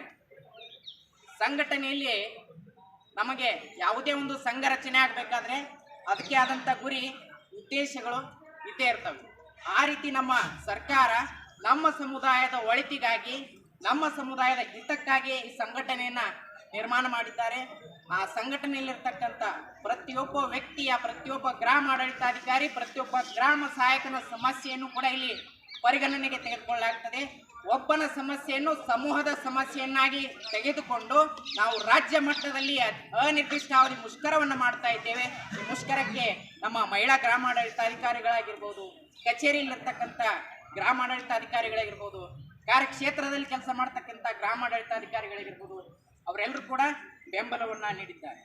ಸಂಘಟನೆಯಲ್ಲಿ ನಮಗೆ ಯಾವುದೇ ಒಂದು ಸಂಘ ರಚನೆ ಆಗಬೇಕಾದ್ರೆ ಅದಕ್ಕೆ ಆದಂಥ ಗುರಿ, ಉದ್ದೇಶಗಳು ಇದ್ದೇ ಇರ್ತವೆ. ಆ ರೀತಿ ನಮ್ಮ ಸರ್ಕಾರ ನಮ್ಮ ಸಮುದಾಯದ ಒಳಿತಿಗಾಗಿ, ನಮ್ಮ ಸಮುದಾಯದ ಹಿತಕ್ಕಾಗಿ ಈ ಸಂಘಟನೆಯನ್ನು ನಿರ್ಮಾಣ ಮಾಡಿದ್ದಾರೆ. ಆ ಸಂಘಟನೆಯಲ್ಲಿರ್ತಕ್ಕಂಥ ಪ್ರತಿಯೊಬ್ಬ ವ್ಯಕ್ತಿಯ, ಪ್ರತಿಯೊಬ್ಬ ಗ್ರಾಮ ಆಡಳಿತಾಧಿಕಾರಿ ಪ್ರತಿಯೊಬ್ಬ ಗ್ರಾಮ ಸಹಾಯಕನ ಸಮಸ್ಯೆಯನ್ನು ಕೂಡ ಇಲ್ಲಿ ಪರಿಗಣನೆಗೆ ತೆಗೆದುಕೊಳ್ಳಲಾಗ್ತದೆ. ಒಬ್ಬನ ಸಮಸ್ಯೆಯನ್ನು ಸಮೂಹದ ಸಮಸ್ಯೆಯನ್ನಾಗಿ ತೆಗೆದುಕೊಂಡು ನಾವು ರಾಜ್ಯ ಮಟ್ಟದಲ್ಲಿ ಅನಿರ್ದಿಷ್ಟ ಅನಿರ್ದಿಷ್ಟಾವಧಿ ಮುಷ್ಕರವನ್ನು ಮಾಡ್ತಾ ಇದ್ದೇವೆ. ಈ ಮುಷ್ಕರಕ್ಕೆ ನಮ್ಮ ಮಹಿಳಾ ಗ್ರಾಮಾಡಳಿತಾಧಿಕಾರಿಗಳಾಗಿರ್ಬೋದು ಕಚೇರಿಯಲ್ಲಿರ್ತಕ್ಕಂಥ ಗ್ರಾಮಾಡಳಿತಾಧಿಕಾರಿಗಳಾಗಿರ್ಬೋದು ಕಾರ್ಯಕ್ಷೇತ್ರದಲ್ಲಿ ಕೆಲಸ ಮಾಡ್ತಕ್ಕಂಥ ಗ್ರಾಮಾಡಳಿತಾಧಿಕಾರಿಗಳಾಗಿರ್ಬೋದು ಅವರೆಲ್ಲರೂ ಕೂಡ ಬೆಂಬಲವನ್ನು ನೀಡಿದ್ದಾರೆ.